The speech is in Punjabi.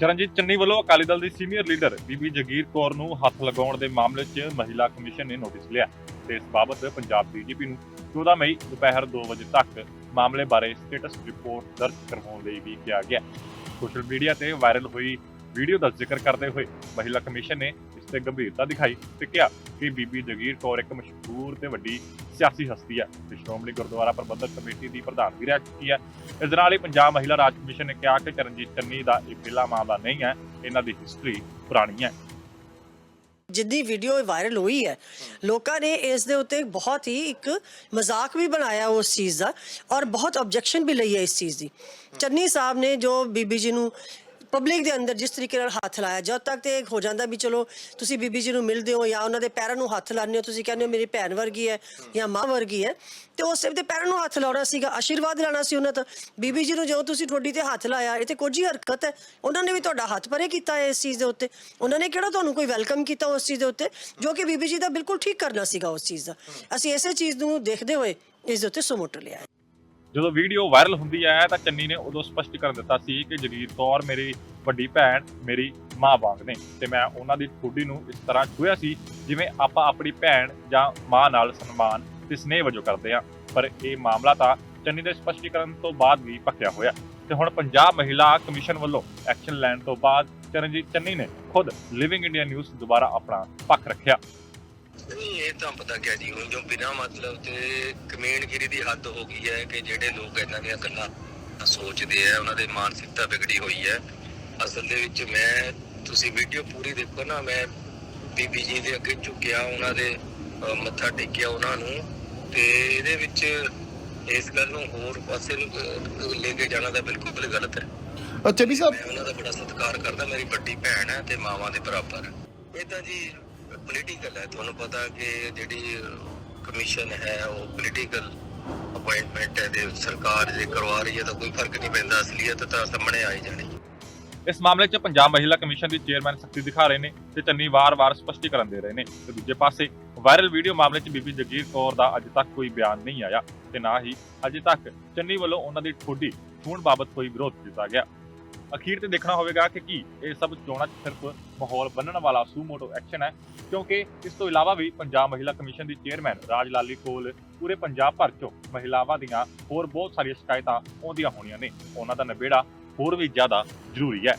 ਚਰਨਜੀਤ ਚੰਨੀ ਵੱਲੋਂ ਅਕਾਲੀ ਦਲ ਦੀ ਸੀਨੀਅਰ ਲੀਡਰ ਬੀਬੀ ਜਗੀਰ ਕੌਰ ਨੂੰ ਹੱਥ ਲਗਾਉਣ ਦੇ ਮਾਮਲੇ 'ਚ ਮਹਿਲਾ ਕਮਿਸ਼ਨ ਨੇ ਨੋਟਿਸ ਲਿਆ ਤੇ ਇਸ ਬਾਬਤ ਪੰਜਾਬ ਡੀਜੀਪੀ ਨੂੰ 14 ਮਈ ਦੁਪਹਿਰ 2 ਵਜੇ ਤੱਕ ਮਾਮਲੇ ਬਾਰੇ ਸਟੇਟਸ ਰਿਪੋਰਟ ਦਰਜ ਕਰਵਾਉਣ ਲਈ ਵੀ ਕਿਹਾ ਗਿਆ। ਸੋਸ਼ਲ ਮੀਡੀਆ ਤੇ ਵਾਇਰਲ ਹੋਈ ਵੀਡੀਓ ਦਾ ਜ਼ਿਕਰ ਕਰਦੇ ਹੋਏ ਮਹਿਲਾ ਕਮਿਸ਼ਨ ਨੇ ਤੇ ਗੰਭੀਰਤਾ ਦਿਖਾਈ ਤੇ ਕਿਹਾ ਕਿ ਬੀਬੀ ਜਗੀਰ ਕੌਰ ਇੱਕ ਮਸ਼ਹੂਰ ਤੇ ਵੱਡੀ ਸਿਆਸੀ ਹਸਤੀ ਹੈ ਤੇ ਸ਼੍ਰੋਮਣੀ ਗੁਰਦੁਆਰਾ ਪ੍ਰਬੰਧਕ ਕਮੇਟੀ ਦੀ ਪ੍ਰਧਾਨ ਵੀ ਰਹਿ ਚੁੱਕੀ ਹੈ ਇਸ ਨਾਲ ਹੀ ਪੰਜਾਬ ਮਹਿਲਾ ਰਾਜ ਕਮਿਸ਼ਨ ਨੇ ਕਿਹਾ ਕਿ ਚਰਨਜੀਤ ਚੰਨੀ ਦਾ ਇਹ ਪਹਿਲਾ ਮਾਮਲਾ ਨਹੀਂ ਹੈ, ਇਹਨਾਂ ਦੀ ਹਿਸਟਰੀ ਪੁਰਾਣੀ ਹੈ। ਜਿੱਦੀ ਵੀਡੀਓ ਵਾਇਰਲ ਹੋਈ ਹੈ। ਲੋਕਾਂ ਨੇ ਇਸ ਦੇ ਉੱਤੇ ਬਹੁਤ ਹੀ ਇੱਕ ਮਜ਼ਾਕ ਵੀ ਬਣਾਇਆ ਉਸ ਚੀਜ਼ ਦਾ ਔਰ ਬਹੁਤ ਆਬਜੈਕਸ਼ਨ ਵੀ ਲਈ ਹੈ ਇਸ ਚੀਜ਼ ਦੀ। ਚੰਨੀ ਸਾਹਿਬ ਨੇ ਜੋ ਬੀਬੀ ਜੀ ਨੂੰ ਪਬਲਿਕ ਦੇ ਅੰਦਰ ਜਿਸ ਤਰੀਕੇ ਨਾਲ ਹੱਥ ਲਾਇਆ ਜਦ ਤੱਕ ਤੇ ਹੋ ਜਾਂਦਾ ਵੀ ਚਲੋ ਤੁਸੀਂ ਬੀਬੀ ਜੀ ਨੂੰ ਮਿਲਦੇ ਹੋ ਜਾਂ ਉਹਨਾਂ ਦੇ ਪੈਰਾਂ ਨੂੰ ਹੱਥ ਲਾਉਂਦੇ ਹੋ, ਤੁਸੀਂ ਕਹਿੰਦੇ ਹੋ ਮੇਰੀ ਭੈਣ ਵਰਗੀ ਹੈ ਜਾਂ ਮਾਂ ਵਰਗੀ ਹੈ, ਤੇ ਉਸ ਦੇ ਪੈਰਾਂ ਨੂੰ ਹੱਥ ਲਾਉਣਾ ਸੀਗਾ, ਆਸ਼ੀਰਵਾਦ ਲੈਣਾ ਸੀ ਉਹਨਾਂ ਤੋਂ। ਬੀਬੀ ਜੀ ਨੂੰ ਜਦੋਂ ਤੁਸੀਂ ਤੁਹਾਡੀ ਤੇ ਹੱਥ ਲਾਇਆ ਇਹ ਤੇ ਕੁਝ ਹੀ ਹਰਕਤ ਹੈ? ਉਹਨਾਂ ਨੇ ਵੀ ਤੁਹਾਡਾ ਹੱਥ ਪਰੇ ਕੀਤਾ ਹੈ ਇਸ ਚੀਜ਼ ਦੇ ਉੱਤੇ। ਉਹਨਾਂ ਨੇ ਕਿਹੜਾ ਤੁਹਾਨੂੰ ਕੋਈ ਵੈਲਕਮ ਕੀਤਾ ਉਸ ਚੀਜ਼ ਦੇ ਉੱਤੇ? ਜੋ ਕਿ ਬੀਬੀ ਜੀ ਦਾ ਬਿਲਕੁਲ ਠੀਕ ਕਰਨਾ ਸੀਗਾ ਉਸ ਚੀਜ਼ ਦਾ। ਅਸੀਂ ਇਸੇ ਚੀਜ਼ ਨੂੰ ਦੇਖਦੇ ਹੋਏ ਇਸ ਦੇ ਉੱਤੇ ਸੁਮੋਟਰ ਲਿਆ ਹੈ ਜਦੋਂ ਵੀਡੀਓ ਵਾਇਰਲ ਹੁੰਦੀ ਹੈ ਤਾਂ ਚੰਨੀ ਨੇ ਉਦੋਂ ਸਪਸ਼ਟੀਕਰਨ ਦਿੱਤਾ ਸੀ ਕਿ ਜਗੀਰ ਕੌਰ ਮੇਰੀ ਵੱਡੀ ਭੈਣ, ਮੇਰੀ ਮਾਂ ਵਾਂਗ ਨੇ ਤੇ ਮੈਂ ਉਹਨਾਂ ਦੀ ਠੋਡੀ ਨੂੰ ਇਸ ਤਰ੍ਹਾਂ ਛੂਹਿਆ ਸੀ ਜਿਵੇਂ ਆਪਾਂ ਆਪਣੀ ਭੈਣ ਜਾਂ ਮਾਂ ਨਾਲ ਸਨਮਾਨ ਤੇ ਸਨੇਹ ਵਜੋਂ ਕਰਦੇ ਹਾਂ। ਪਰ ਇਹ ਮਾਮਲਾ ਤਾਂ ਚੰਨੀ ਦੇ ਸਪਸ਼ਟੀਕਰਨ ਤੋਂ ਬਾਅਦ ਵੀ ਪੱਕਿਆ ਹੋਇਆ। ਤੇ ਹੁਣ ਪੰਜਾਬ ਮਹਿਲਾ ਕਮਿਸ਼ਨ ਵੱਲੋਂ ਐਕਸ਼ਨ ਲੈਣ ਤੋਂ ਬਾਅਦ ਚਰਨਜੀਤ ਚੰਨੀ ਨੇ ਖੁਦ ਲਿਵਿੰਗ ਇੰਡੀਆ ਨਿਊਜ਼ ਦੁਬਾਰਾ ਆਪਣਾ ਪੱਖ ਰੱਖਿਆ। ਇਹ ਤਾਂ ਪਤਾ ਕਿਆ ਜੀ ਹੁਣ ਜੋ ਬਿਨਾ ਮਤਲਬ ਤੇ ਕਮੇਨਗਿਰੀ ਦੀ ਹੱਦ ਹੋ ਗਈ ਹੈ ਕਿ ਜਿਹੜੇ ਲੋਕ ਇਹਨਾਂ ਦੀਆਂ ਗੱਲਾਂ ਸੋਚਦੇ ਆ ਉਹਨਾਂ ਦੇ ਮਾਨਸਿਕਤਾ ਵਿਗੜੀ ਹੋਈ ਹੈ। ਅਸਲ ਦੇ ਵਿੱਚ ਮੈਂ ਤੁਸੀਂ ਵੀਡੀਓ ਪੂਰੀ ਦੇਖੋ ਨਾ ਮੈਂ ਬੀਬੀ ਜੀ ਦੇ ਅੱਗੇ ਝੁਕਿਆ ਉਹਨਾਂ ਦੇ ਮੱਥਾ ਟੇਕਿਆ ਉਹਨਾਂ ਨੂੰ। ਤੇ ਇਹਦੇ ਵਿੱਚ ਇਸ ਗੱਲ ਨੂੰ ਹੋਰ ਪਾਸੇ ਨੂੰ ਲੈ ਕੇ ਜਾਣਾ ਤਾਂ ਬਿਲਕੁਲ ਗਲਤ ਹੈ। ਚੰਨੀ ਸਾਹਿਬ ਉਹਨਾਂ ਦਾ ਬੜਾ ਸਤਿਕਾਰ ਕਰਦਾ ਮੇਰੀ ਵੱਡੀ ਭੈਣ ਹੈ ਤੇ ਮਾਵਾਂ ਦੇ ਬਰਾਬਰ ਹੈ ਇਹ ਤਾਂ ਜੀ ਪੋਲੀਟੀਕਲ ਹੈ। ਤੁਹਾਨੂੰ ਪਤਾ ਕਿ ਜਿਹੜੀ ਕਮਿਸ਼ਨ ਹੈ, ਉਹ ਪੋਲੀਟੀਕਲ ਅਪਾਇੰਟਮੈਂਟ ਹੈ ਦੇ ਸਰਕਾਰ ਜੇ ਕਰਵਾ ਰਹੀ ਹੈ ਤਾਂ ਕੋਈ ਫ਼ਰਕ ਨਹੀਂ ਪੈਂਦਾ। ਅਸਲੀਅਤ ਤਾਂ ਸਾਹਮਣੇ ਆ ਜਾਣੀ। ਇਸ ਮਾਮਲੇ 'ਚ ਪੰਜਾਬ ਮਹਿਲਾ ਕਮਿਸ਼ਨ ਦੀ ਚੇਅਰਮੈਨ ਸਖਤੀ ਦਿਖਾ ਰਹੇ ਨੇ ਤੇ ਚੰਨੀ ਵਾਰ-ਵਾਰ ਸਪਸ਼ਟੀਕਰਨ ਦੇ ਰਹੇ ਨੇ। ਤੇ ਦੂਜੇ ਪਾਸੇ ਵਾਇਰਲ ਵੀਡੀਓ ਮਾਮਲੇ 'ਚ ਬੀਬੀ ਜਗੀਰ ਕੌਰ ਦਾ ਅਜੇ ਤੱਕ ਕੋਈ ਬਿਆਨ ਨਹੀਂ ਆਇਆ ਤੇ ਨਾ ਹੀ ਅਜੇ ਤੱਕ ਚੰਨੀ ਵੱਲੋਂ ਉਹਨਾਂ ਦੀ ਠੋਡੀ ਛੂਣ ਬਾਬਤ ਕੋਈ ਵਿਰੋਧ ਕੀਤਾ ਗਿਆ। ਅਖੀਰ ਤੇ ਦੇਖਣਾ ਹੋਵੇਗਾ ਕਿ ਕੀ ਇਹ ਸਭ ਚੋਣਾਂ 'ਚ ਸਿਰਫ ਮਾਹੌਲ ਬੰਨਣ ਵਾਲਾ ਸੂਮੋਟੋ ਐਕਸ਼ਨ ਹੈ, ਕਿਉਂਕਿ ਇਸ ਤੋਂ ਇਲਾਵਾ ਵੀ ਪੰਜਾਬ ਮਹਿਲਾ ਕਮਿਸ਼ਨ ਦੀ ਚੇਅਰਮੈਨ ਰਾਜ ਲਾਲੀ ਕੋਲ ਪੂਰੇ ਪੰਜਾਬ ਭਰ 'ਚੋਂ ਮਹਿਲਾਵਾਂ ਦੀਆਂ ਹੋਰ ਬਹੁਤ ਸਾਰੀਆਂ ਸ਼ਿਕਾਇਤਾਂ ਆਉਂਦੀਆਂ ਹੋਣੀਆਂ ਨੇ। ਉਹਨਾਂ ਦਾ ਨਿਬੇੜਾ ਹੋਰ ਵੀ ਜ਼ਿਆਦਾ ਜ਼ਰੂਰੀ ਹੈ।